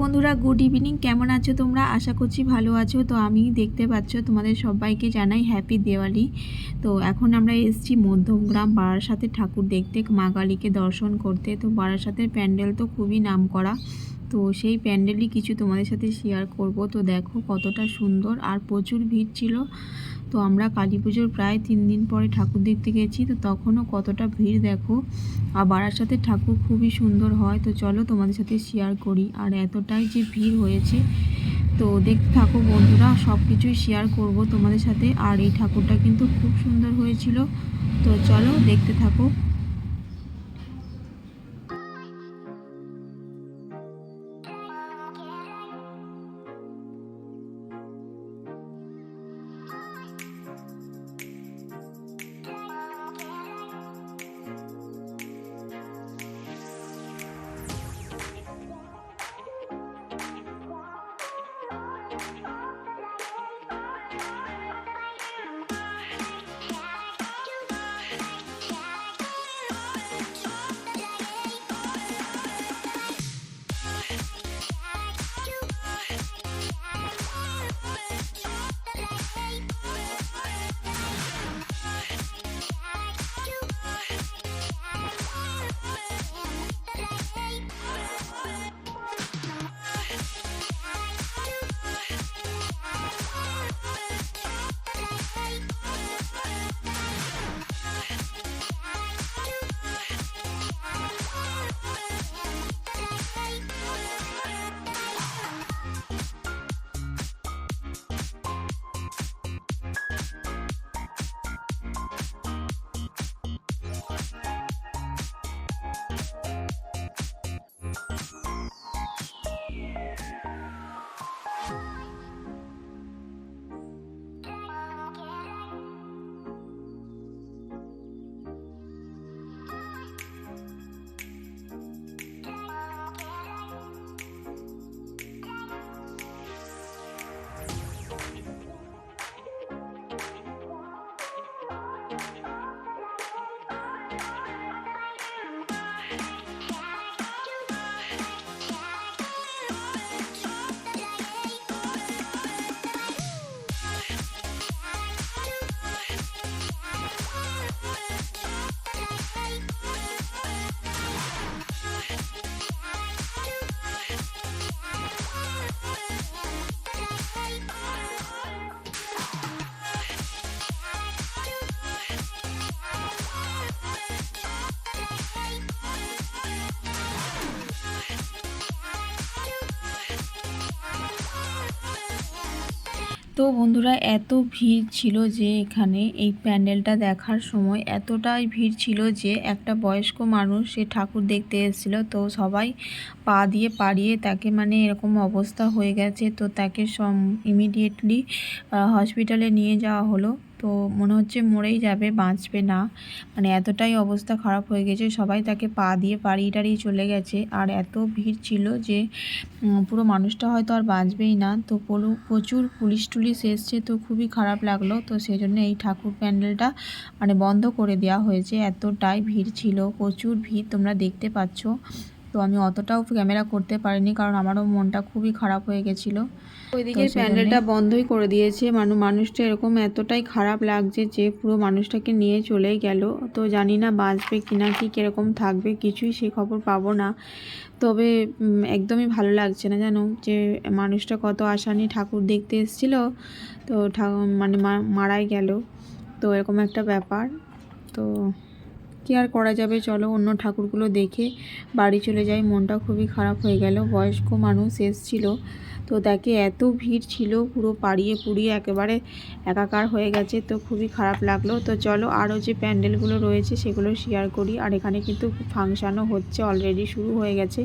বন্ধুরা good evening কেমন আছো তোমরা? আশা করছি ভালো আছো। তো আমি দেখতে পাচ্ছ, তোমাদের সবাইকে জানাই হ্যাপি দেওয়ালি তো এখন আমরা এসেছি মধ্যমগ্রাম বারাসাতে ঠাকুর দেখতে, মা কালীকে দর্শন করতে। তো বারাসাতের প্যান্ডেল তো খুবই নাম করা তো সেই প্যান্ডেলই কিছু তোমাদের সাথে শেয়ার করব। তো দেখো কতটা সুন্দর আর প্রচুর ভিড় ছিল। তো আমরা কালী পুজোর প্রায় তিন দিন পরে ঠাকুর দেখতে গেছি। তো তখনও কতটা ভিড় দেখো। আর বাড়ার সাথে ঠাকুর খুবই সুন্দর হয়। তো চলো তোমাদের সাথে শেয়ার করি। আর এতটাই যে ভিড় হয়েছে। তো দেখতে থাকো বন্ধুরা সব কিছুই শেয়ার করব তোমাদের সাথে। আর এই ঠাকুরটা কিন্তু খুব সুন্দর হয়েছিল। তো চলো দেখতে থাকো। তো বন্ধুরা, এত ভিড় ছিল যে এখানে এই প্যান্ডেলটা দেখার সময় এতটাই ভিড় ছিল যে একটা বয়স্ক মানুষ, সে ঠাকুর দেখতে এসেছিল। তো সবাই পা দিয়ে পাড়িয়ে তাকে মানে এরকম অবস্থা হয়ে গেছে। তো তাকে সম ইমিডিয়েটলি হসপিটালে নিয়ে যাওয়া হলো। তো মনে হচ্ছে মরেই যাবে, বাঁচবে না। মানে এতটাই অবস্থা খারাপ হয়ে গেছে, সবাই তাকে পা দিয়ে পাড়িয়ে টাড়িয়ে চলে গেছে। আর এত ভিড় ছিল যে পুরো মানুষটা হয়তো আর বাঁচবেই না। তো প্রচুর পুলিশ টুলিশ এসছে, তো খুবই খারাপ লাগল। তো সেই জন্য এই ঠাকুর প্যান্ডেলটা মানে বন্ধ করে দেওয়া হয়েছে। এতটাই ভিড় ছিল, প্রচুর ভিড় তোমরা দেখতে পাচ্ছ। তো আমি অতটাও ক্যামেরা করতে পারিনি কারণ আমারও মনটা খুবই খারাপ হয়ে গেছিল। ওইদিকে প্যান্ডেলটা বন্ধই করে দিয়েছে। মানুষ মানুষটা এরকম এতটাই খারাপ লাগছে যে পুরো মানুষটাকে নিয়ে চলেই গেল। তো জানি না বাঁচবে কিনা কি কীরকম থাকবে কিছুই সে খবর পাবো না। তবে একদমই ভালো লাগছে না জানো? যে মানুষটা কত আশা নিয়ে ঠাকুর দেখতে এসেছিল। তো মানে মারাই গেল। তো এরকম একটা ব্যাপার। তো কী আর করা যাবে? চলো অন্য ঠাকুরগুলো দেখে বাড়ি চলে যাই। মনটা খুবই খারাপ হয়ে গেল। বয়স্ক মানুষ এসছিল। তো দেখে এত ভিড় ছিল, পুরো পাড়িয়ে পুড়িয়ে একেবারে একাকার হয়ে গেছে। তো খুবই খারাপ লাগল। তো চলো আরও যে প্যান্ডেলগুলো রয়েছে সেগুলো শেয়ার করি। আর এখানে কিন্তু ফাংশানও হচ্ছে অলরেডি শুরু হয়ে গেছে।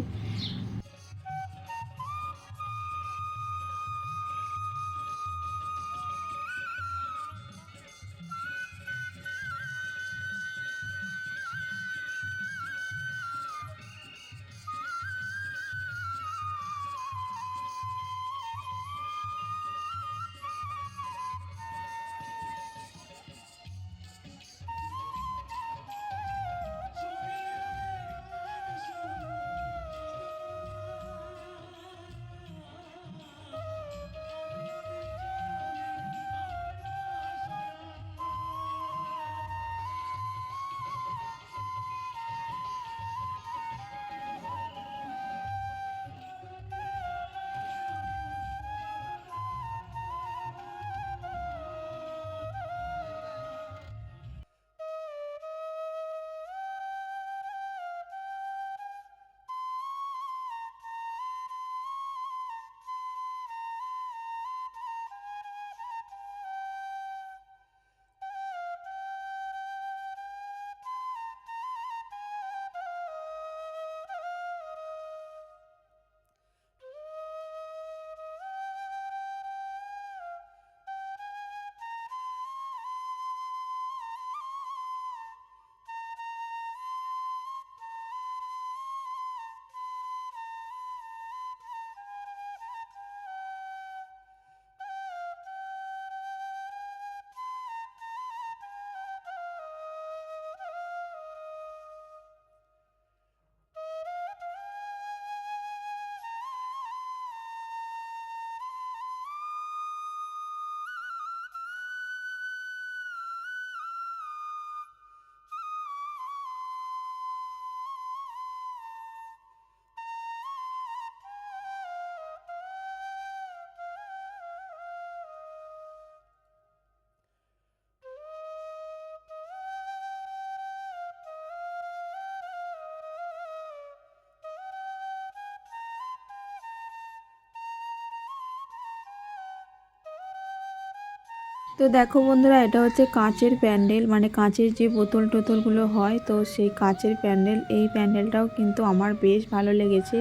তো দেখো বন্ধুরা, এটা হচ্ছে কাঁচের প্যান্ডেল। মানে কাঁচের যে বোতল টোতলগুলো হয়, তো সেই কাঁচের প্যান্ডেল। এই প্যান্ডেলটাও কিন্তু আমার বেশ ভালো লেগেছে।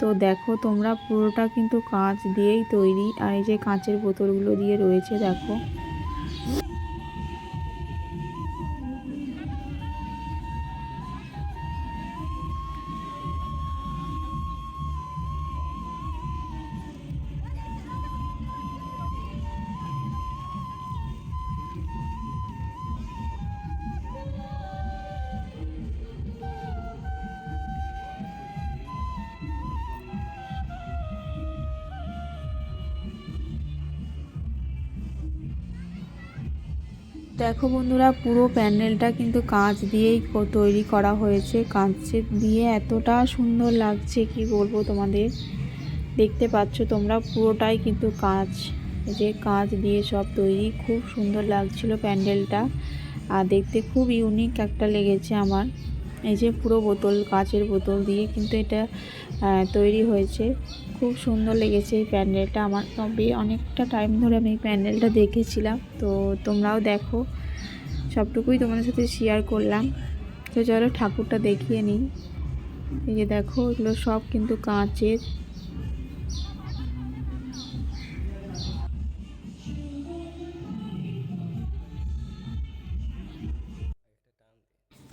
তো দেখো তোমরা পুরোটা কিন্তু কাঁচ দিয়েই তৈরি। আর এই যে কাঁচের বোতলগুলো দিয়ে রয়েছে, দেখো। দেখো বন্ধুরা, পুরো প্যান্ডেলটা কিন্তু কাঁচ দিয়েই তৈরি করা হয়েছে। কাঁচের দিয়ে এতটা সুন্দর লাগছে, কি বলব তোমাদের? দেখতে পাচ্ছ তোমরা, পুরোটাই কিন্তু কাঁচ। যে কাঁচ দিয়ে সব তৈরি, খুব সুন্দর লাগছিল প্যান্ডেলটা। আর দেখতে খুব ইউনিক একটা লেগেছে আমার। এই যে পুরো বোতল, কাঁচের বোতল দিয়ে কিন্তু এটা তৈরি হয়েছে। খুব সুন্দর লেগেছে এই প্যান্ডেলটা। আমার তবে অনেকটা টাইম ধরে আমি এই প্যান্ডেলটা দেখেছিলাম। তো তোমরাও দেখো। সবটুকুই তোমাদের সাথে শেয়ার করলাম। তো চলো ঠাকুরটা দেখিয়ে নিই। এই যে দেখো, এগুলো সব কিন্তু কাঁচের।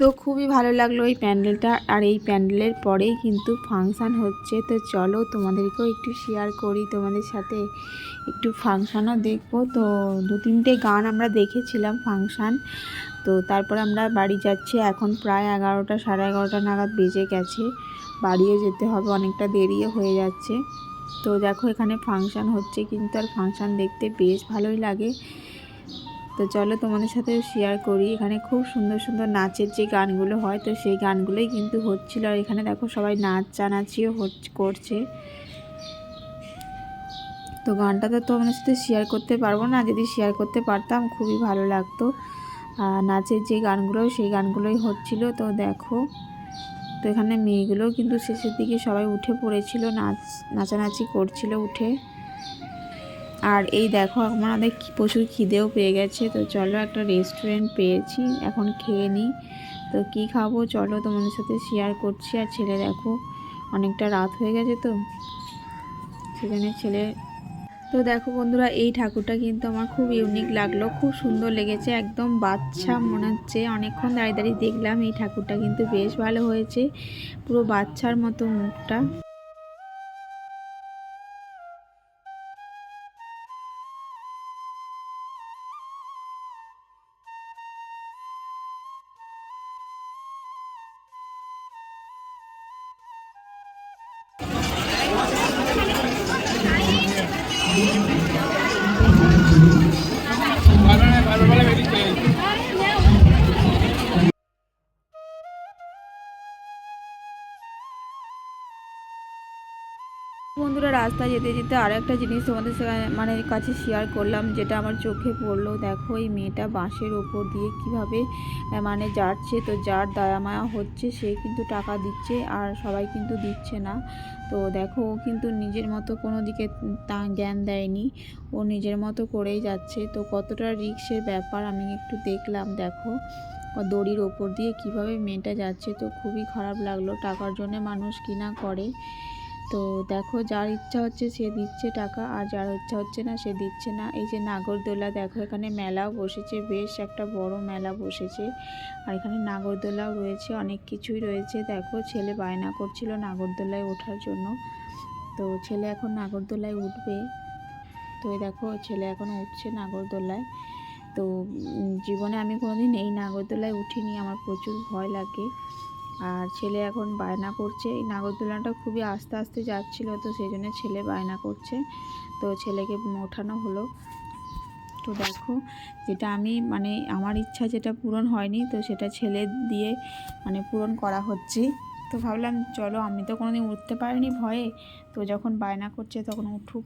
তো খুবই ভালো লাগল এই প্যান্ডেলটা। আর এই প্যান্ডেলের পরেই কিন্তু ফাংশান হচ্ছে। তো চলো তোমাদেরকেও একটু শেয়ার করি, তোমাদের সাথে একটু ফাংশানও দেখব। তো দু তিনটে গান আমরা দেখেছিলাম ফাংশান। তো তারপর আমরা বাড়ি যাচ্ছি। এখন প্রায় এগারোটা, সাড়ে এগারোটা নাগাদ বেজে গেছে। বাড়িও যেতে হবে, অনেকটা দেরিও হয়ে যাচ্ছে। তো দেখো এখানে ফাংশান হচ্ছে কিন্তু আর ফাংশান দেখতে বেশ ভালোই লাগে। তো চলো তোমাদের সাথে শেয়ার করি। এখানে খুব সুন্দর সুন্দর নাচের যে গানগুলো হয়, তো সেই গানগুলোই কিন্তু হচ্ছিল। আর এখানে দেখো সবাই নাচ চানাচিও করছে। তো গানটা তো তোমাদের সাথে শেয়ার করতে পারব না। যদি শেয়ার করতে পারতাম খুবই ভালো লাগতো। আর নাচের যে গানগুলো, সেই গানগুলোই হচ্ছিল। তো দেখো, তো এখানে মেয়েগুলোও কিন্তু শেষের দিকে সবাই উঠে পড়েছিল, নাচ, নাচানাচি করছিল উঠে। আর এই দেখো, আমাদের প্রচুর খিদেও পেয়ে গেছে। তো চলো একটা রেস্টুরেন্ট পেয়েছি, এখন খেয়ে নিই। তো কি খাব? চলো তোমাদের সাথে শেয়ার করছি। আর ছেলে দেখো, অনেকটা রাত হয়ে গেছে তো। সেখানে ছেলে তো দেখো বন্ধুরা, এই ঠাকুরটা কিন্তু আমার খুব ইউনিক লাগল। খুব সুন্দর লেগেছে, একদম বাচ্চা মনে হচ্ছে। অনেকক্ষণ দাঁড়িয়ে দাঁড়িয়ে দেখলাম এই ঠাকুরটা কিন্তু বেশ ভালো হয়েছে। পুরো বাচ্চার মতো মুখটা। Thank you. যেতে যেতে আর একটা জিনিস তোমাদের মানে কাছে শেয়ার করলাম, যেটা আমার চোখে পড়ল। দেখো এই মেয়েটা বাঁশের ওপর দিয়ে কীভাবে মানে যাচ্ছে, তো যার দয়া মায়া হচ্ছে, সে কিন্তু টাকা দিচ্ছে আর সবাই কিন্তু দিচ্ছে না। তো দেখো, ও কিন্তু নিজের মতো কোনো দিকে তা জ্ঞান দেয়নি, ও নিজের মতো করেই যাচ্ছে। তো কতটা রিক্সের ব্যাপার আমি একটু দেখলাম, দেখো। দড়ির ওপর দিয়ে কীভাবে মেয়েটা যাচ্ছে, তো খুবই খারাপ লাগল। টাকার জন্য মানুষ কিনা করে। তো দেখো, যার ইচ্ছা হচ্ছে সে দিচ্ছে টাকা, আর যার ইচ্ছা হচ্ছে না সে দিচ্ছে না। এই যে নাগরদোলা, দেখো এখানে মেলাও বসেছে, বেশ একটা বড় মেলা বসেছে। আর এখানে নাগরদোলাও রয়েছে, অনেক কিছুই রয়েছে। দেখো, ছেলে বায়না করছিল নাগরদোলায় ওঠার জন্য। তো ছেলে এখন নাগরদোলায় উঠবে। তো দেখো, ছেলে এখন উঠছে নাগরদোলায়। তো জীবনে আমি কোনোদিন এই নাগরদোলায় উঠিনি, আমার প্রচুর ভয় লাগে। আর ছেলে এখন বায়না করছে। এই নাগরদোলাটা খুবই আস্তে আস্তে যাচ্ছিল তো সেই জন্য ছেলে বায়না করছে। তো ছেলেকে ওঠানো হলো। তো দেখো, যেটা আমি মানে আমার ইচ্ছা যেটা পূরণ হয়নি, তো সেটা ছেলে দিয়ে মানে পূরণ করা হচ্ছে। তো ভাবলাম, চলো আমি তো কোনোদিন উঠতে পারিনি ভয়ে। তো যখন বায়না করছে তখন উঠুক।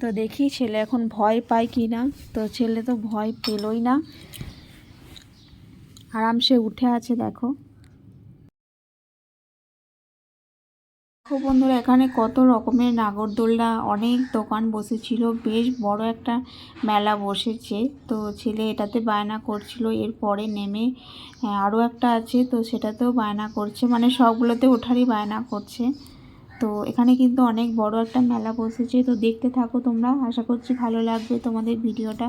তো দেখি ছেলে এখন ভয় পায় কি না তো ছেলে তো ভয় পেলই না। আরামসে উঠে আছে দেখো। দেখো বন্ধুরা এখানে কত রকমের নাগরদোলনা অনেক দোকান বসেছিল বেশ বড় একটা মেলা বসেছে। তো ছেলে এটাতে বায়না করছিল এরপরে নেমে হ্যাঁ, আরও একটা আছে তো সেটাতেও বায়না করছে মানে সবগুলোতে ওঠারই বায়না করছে। তো এখানে কিন্তু অনেক বড় একটা মেলা বসেছে তো দেখতে থাকো তোমরা আশা করছি ভালো লাগবে তোমাদের ভিডিওটা।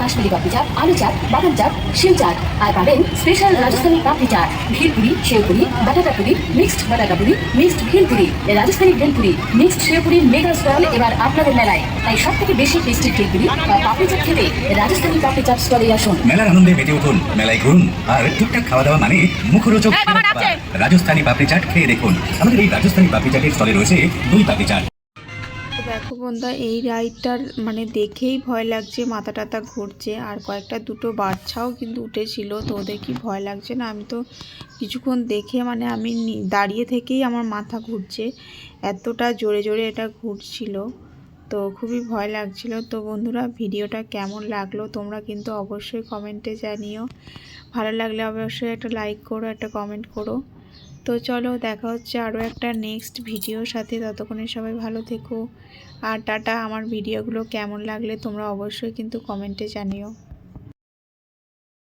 কাশ্মীরি পাপড়ি চাট আলু চাট বাদাম চাট শিল চাট। আর পাবেন special Rajasthani papdi chaat. Bhelpuri শেলপুরি batata puri mixed batata puri mixed bhelpuri Rajasthani bhelpuri mixed শেলপুরি mega stall এবার আপনাদের মেলায়। তাই সব থেকে বেশি টেস্টি ভেলপুরি বা পাপড়ি চাট খেতে রাজস্থানি পাপড়ি চাট স্টলে আসুন। মেলার আনন্দে মেতে উঠুন মেলায় ঘুরুন। আর টুকটাক খাওয়া দাওয়া মানে মুখরোচক। রাজস্থানি পাপড়ি চাট খেয়ে দেখুন। আমাদের এই রাজস্থানি পাপড়ি চাটের স্টলে রয়েছে দুই পাপড়ি চাট। বন্ধুরা, এই রাইডটার মানে দেখেই ভয় লাগছে মাথা টাথা ঘুরছে। আর কয়েকটা দুটো বাচ্চাও কিন্তু উঠেছিল, তো ওদের কি ভয় লাগছে না? আমি তো কিছুক্ষণ দেখে মানে আমি দাঁড়িয়ে থেকেই আমার মাথা ঘুরছে। এতটা জোরে জোরে এটা ঘুরছিল, তো খুবই ভয় লাগছিল। তো বন্ধুরা, ভিডিওটা কেমন লাগল তোমরা কিন্তু অবশ্যই কমেন্টে জানিও। ভালো লাগলে অবশ্যই একটা লাইক করো, একটা কমেন্ট করো। তো চলো দেখা হচ্ছে আরও একটা নেক্সট ভিডিওর সাথে। ততক্ষণে সবাই ভালো থেকো। আর টাটা, আমার ভিডিওগুলো কেমন লাগলে তোমরা অবশ্যই কিন্তু কমেন্টে জানিও।